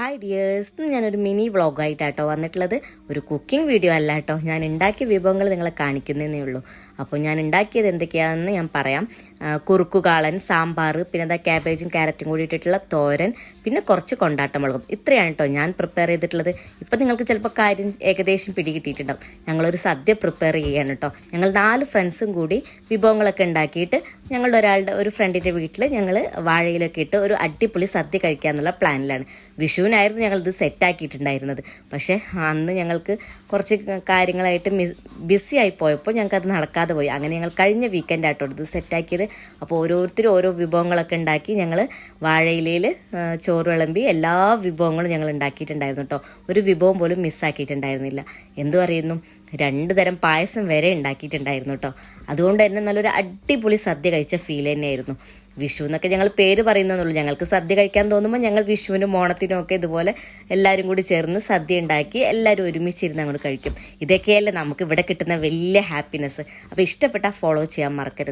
Hi dears ഞാനൊരു mini വ്ളോഗായിട്ടാട്ടോ വന്നിട്ടുള്ളത്. ഒരു കുക്കിംഗ് വീഡിയോ അല്ല കേട്ടോ ഞാൻ ഉണ്ടാക്കിയ വിഭവങ്ങൾ നിങ്ങളെ കാണിക്കുന്നതേ ഉള്ളൂ. അപ്പോൾ ഞാൻ ഉണ്ടാക്കിയത് എന്തൊക്കെയാണെന്ന് ഞാൻ പറയാം. കുറുക്കുകാളൻ സാമ്പാർ പിന്നെ എന്താ ക്യാബേജും ക്യാരറ്റും കൂടി ഇട്ടിട്ടുള്ള തോരൻ പിന്നെ കുറച്ച് കൊണ്ടാട്ടമുളകും. ഇത്രയാണ് കേട്ടോ ഞാൻ പ്രിപ്പയർ ചെയ്തിട്ടുള്ളത്. ഇപ്പം നിങ്ങൾക്ക് ചിലപ്പോൾ കാര്യം ഏകദേശം പിടികിട്ടിയിട്ടുണ്ടാവും. ഞങ്ങളൊരു സദ്യ പ്രിപ്പയർ ചെയ്യാണ് കേട്ടോ ഞങ്ങൾ നാല് ഫ്രണ്ട്സും കൂടി വിഭവങ്ങളൊക്കെ ഉണ്ടാക്കിയിട്ട് ഞങ്ങളുടെ ഒരാളുടെ ഒരു ഫ്രണ്ടിന്റെ വീട്ടിൽ ഞങ്ങൾ വാഴയിലൊക്കെ ഇട്ട് ഒരു അടിപൊളി സദ്യ കഴിക്കാമെന്നുള്ള പ്ലാനിലാണ് വിഷുവിനായിരുന്നു ഞങ്ങളിത് സെറ്റാക്കിയിട്ടുണ്ടായിരുന്നത് പക്ഷേ അന്ന് ഞങ്ങൾക്ക് കുറച്ച് കാര്യങ്ങളായിട്ട് മിസ് ബിസി ആയി പോയപ്പോൾ ഞങ്ങൾക്ക് അത് നടക്കാതെ പോയി. അങ്ങനെ ഞങ്ങൾ കഴിഞ്ഞ വീക്കെൻഡ് ആട്ടോ ഇത് സെറ്റാക്കിയത് അപ്പോൾ ഓരോരുത്തരും ഓരോ വിഭവങ്ങളൊക്കെ ഉണ്ടാക്കി ഞങ്ങൾ വാഴയിലയിൽ ചോറ് വിളമ്പി എല്ലാ വിഭവങ്ങളും ഞങ്ങൾ ഉണ്ടാക്കിയിട്ടുണ്ടായിരുന്നു കേട്ടോ. ഒരു വിഭവം പോലും മിസ്സാക്കിയിട്ടുണ്ടായിരുന്നില്ല. എന്തു പറയുന്നു? രണ്ട് തരം പായസം വരെ ഉണ്ടാക്കിയിട്ടുണ്ടായിരുന്നു കേട്ടോ. അതുകൊണ്ട് തന്നെ നല്ലൊരു അടിപൊളി സദ്യ കഴിച്ച ഫീൽ തന്നെയായിരുന്നു. വിഷു എന്നൊക്കെ ഞങ്ങൾ പേര് പറയുന്നതെന്നുള്ളൂ ഞങ്ങൾക്ക് സദ്യ കഴിക്കാൻ തോന്നുമ്പോൾ ഞങ്ങൾ വിഷുവിനും ഓണത്തിനും ഒക്കെ ഇതുപോലെ എല്ലാവരും കൂടി ചേർന്ന് സദ്യ ഉണ്ടാക്കി എല്ലാവരും ഒരുമിച്ചിരുന്ന് അങ്ങോട്ട് കഴിക്കും. ഇതൊക്കെയല്ലേ നമുക്ക് ഇവിടെ കിട്ടുന്ന വലിയ ഹാപ്പിനെസ് അപ്പോൾ ഇഷ്ടപ്പെട്ടാൽ ഫോളോ ചെയ്യാൻ മറക്കരുത്.